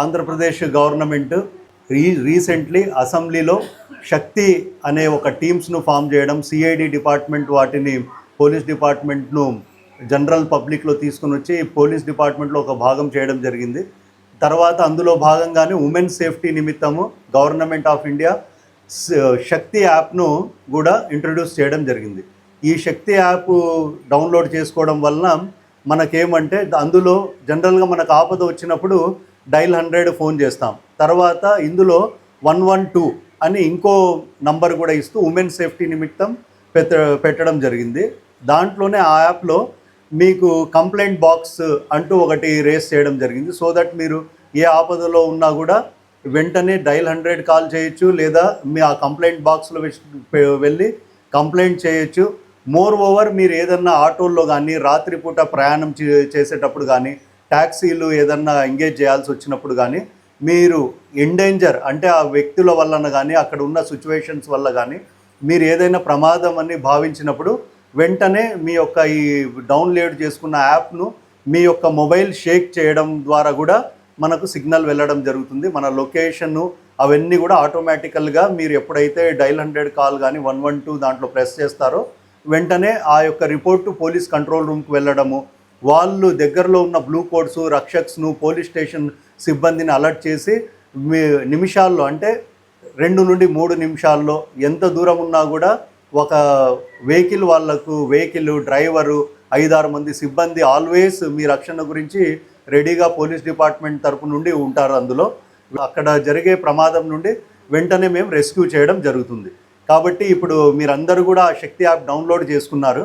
Andhra Pradesh government రీ recently అసెంబ్లీలో శక్తి అనే ఒక టీమ్స్ను ఫామ్ చేయడం సిఐడి డిపార్ట్మెంట్ వాటిని పోలీస్ డిపార్ట్మెంట్ను జనరల్ పబ్లిక్లో తీసుకుని వచ్చి పోలీస్ డిపార్ట్మెంట్లో ఒక భాగం చేయడం జరిగింది. తర్వాత అందులో భాగంగానే ఉమెన్ సేఫ్టీ నిమిత్తము గవర్నమెంట్ ఆఫ్ ఇండియా శక్తి యాప్ను కూడా ఇంట్రడ్యూస్ చేయడం జరిగింది. ఈ శక్తి యాప్ డౌన్లోడ్ చేసుకోవడం వలన మనకేమంటే అందులో జనరల్గా మనకు ఆపద వచ్చినప్పుడు డైల్ హండ్రెడ్ ఫోన్ చేస్తాం. తర్వాత ఇందులో వన్ వన్ టూ అని ఇంకో నంబర్ కూడా ఇస్తూ ఉమెన్ సేఫ్టీ నిమిత్తం పెట్ట పెట్టడం జరిగింది. దాంట్లోనే ఆ యాప్లో మీకు కంప్లైంట్ బాక్స్ అంటూ ఒకటి రేస్ చేయడం జరిగింది. సో దట్ మీరు ఏ ఆపదలో ఉన్నా కూడా వెంటనే డైల్ హండ్రెడ్ కాల్ చేయొచ్చు లేదా మీ ఆ కంప్లైంట్ బాక్స్లో వెళ్ళి కంప్లైంట్ చేయొచ్చు. మోర్ ఓవర్ మీరు ఏదన్నా ఆటోల్లో కానీ రాత్రిపూట ప్రయాణం చే- చేసేటప్పుడు కానీ ట్యాక్సీలు ఏదన్నా ఎంగేజ్ చేయాల్సి వచ్చినప్పుడు కానీ మీరు ఎండేంజర్ అంటే ఆ వ్యక్తుల వలన కానీ అక్కడ ఉన్న సిచ్యువేషన్స్ వల్ల కానీ మీరు ఏదైనా ప్రమాదం అని భావించినప్పుడు వెంటనే మీ యొక్క ఈ డౌన్లోడ్ చేసుకున్న యాప్ను మీ యొక్క మొబైల్ షేక్ చేయడం ద్వారా కూడా మనకు సిగ్నల్ వెళ్ళడం జరుగుతుంది. మన లొకేషన్ను అవన్నీ కూడా ఆటోమేటికల్గా మీరు ఎప్పుడైతే డైల్ హండ్రెడ్ కాల్ కానీ వన్ వన్ టూ దాంట్లో ప్రెస్ చేస్తారో వెంటనే ఆ యొక్క రిపోర్టు పోలీస్ కంట్రోల్ రూమ్కి వెళ్ళడము వాళ్ళు దగ్గరలో ఉన్న బ్లూ కోడ్స్ రక్షక్స్ను పోలీస్ స్టేషన్ సిబ్బందిని అలర్ట్ చేసి మీ నిమిషాల్లో అంటే రెండు నుండి మూడు నిమిషాల్లో ఎంత దూరం ఉన్నా కూడా ఒక వెహికల్ వాళ్ళకు వెహికల్ డ్రైవరు ఐదారు మంది సిబ్బంది ఆల్వేస్ మీ రక్షణ గురించి రెడీగా పోలీస్ డిపార్ట్మెంట్ తరపు నుండి ఉంటారు అందులో. అక్కడ జరిగే ప్రమాదం నుండి వెంటనే మేము రెస్క్యూ చేయడం జరుగుతుంది. కాబట్టి ఇప్పుడు మీరందరూ కూడా ఆ శక్తి యాప్ డౌన్లోడ్ చేసుకున్నారు.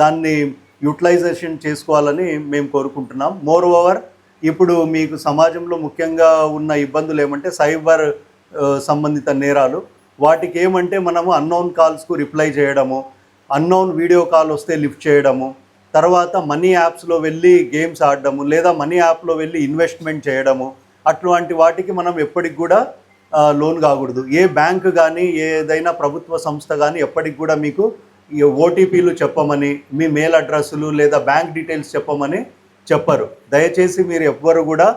దాన్ని యూటిలైజేషన్ చేసుకోవాలని మేము కోరుకుంటున్నాం. మోర్ ఓవర్ ఇప్పుడు మీకు సమాజంలో ముఖ్యంగా ఉన్న ఇబ్బందులు ఏమంటే సైబర్ సంబంధిత నేరాలు. వాటికి ఏమంటే మనము అన్నోన్ కాల్స్కు రిప్లై చేయడము అన్నోన్ వీడియో కాల్ వస్తే లిఫ్ట్ చేయడము తర్వాత మనీ యాప్స్లో వెళ్ళి గేమ్స్ ఆడడము లేదా మనీ యాప్లో వెళ్ళి ఇన్వెస్ట్మెంట్ చేయడము అట్లాంటి వాటికి మనం ఎప్పటికి కూడా లోన్ కాకూడదు. ఏ బ్యాంక్ కానీ ఏదైనా ప్రభుత్వ సంస్థ కానీ ఎప్పటికి కూడా మీకు ఓటీపీలు చెప్పమని మీ మెయిల్ అడ్రస్సులు లేదా బ్యాంక్ డీటెయిల్స్ చెప్పమని చెప్పరు. దయచేసి మీరు ఎవ్వరు కూడా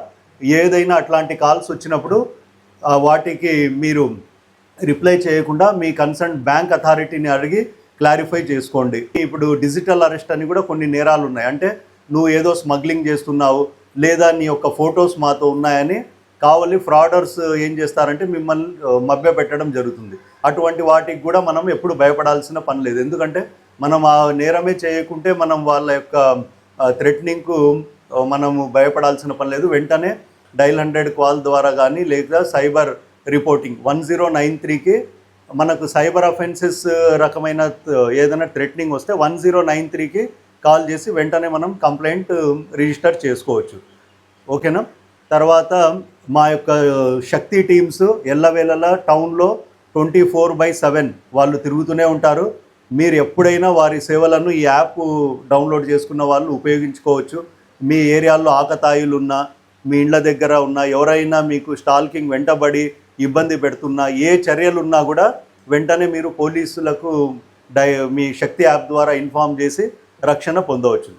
ఏదైనా అట్లాంటి కాల్స్ వచ్చినప్పుడు వాటికి మీరు రిప్లై చేయకుండా మీ కన్సర్న్ బ్యాంక్ అథారిటీని అడిగి క్లారిఫై చేసుకోండి. ఇప్పుడు డిజిటల్ అరెస్ట్ అని కూడా కొన్ని నేరాలు ఉన్నాయి. అంటే నువ్వు ఏదో స్మగ్లింగ్ చేస్తున్నావు లేదా నీ యొక్క ఫొటోస్ మాతో ఉన్నాయని కావాలి ఫ్రాడర్స్ ఏం చేస్తారంటే మిమ్మల్ని మభ్య పెట్టడం జరుగుతుంది. అటువంటి వాటికి కూడా మనం ఎప్పుడు భయపడాల్సిన పని లేదు. ఎందుకంటే మనం ఆ నేరమే చేయకుంటే మనం వాళ్ళ యొక్క థ్రెట్నింగ్కు మనము భయపడాల్సిన పని లేదు. వెంటనే డైల్ హండ్రెడ్ కాల్ ద్వారా కానీ లేదా cyber reporting one zero nine త్రీకి మనకు సైబర్ అఫెన్సెస్ రకమైన ఏదైనా థ్రెట్నింగ్ వస్తే వన్ జీరో నైన్ త్రీకి కాల్ చేసి వెంటనే మనం కంప్లైంట్ రిజిస్టర్ చేసుకోవచ్చు. ఓకేనా? తర్వాత మా యొక్క శక్తి టీమ్స్ ఎల్లవేళలా టౌన్లో ట్వంటీ ఫోర్ బై సెవెన్ వాళ్ళు తిరుగుతూనే ఉంటారు. మీరు ఎప్పుడైనా వారి సేవలను ఈ యాప్ డౌన్లోడ్ చేసుకున్న వాళ్ళు ఉపయోగించుకోవచ్చు. మీ ఏరియాల్లో ఆకతాయిలు ఉన్నా మీ ఇండ్ల దగ్గర ఉన్న ఎవరైనా మీకు స్టాల్కింగ్ వెంటబడి ఇబ్బంది పెడుతున్నా ఏ చర్యలు ఉన్నా కూడా వెంటనే మీరు పోలీసులకు డై మీ శక్తి యాప్ ద్వారా ఇన్ఫామ్ చేసి రక్షణ పొందవచ్చు.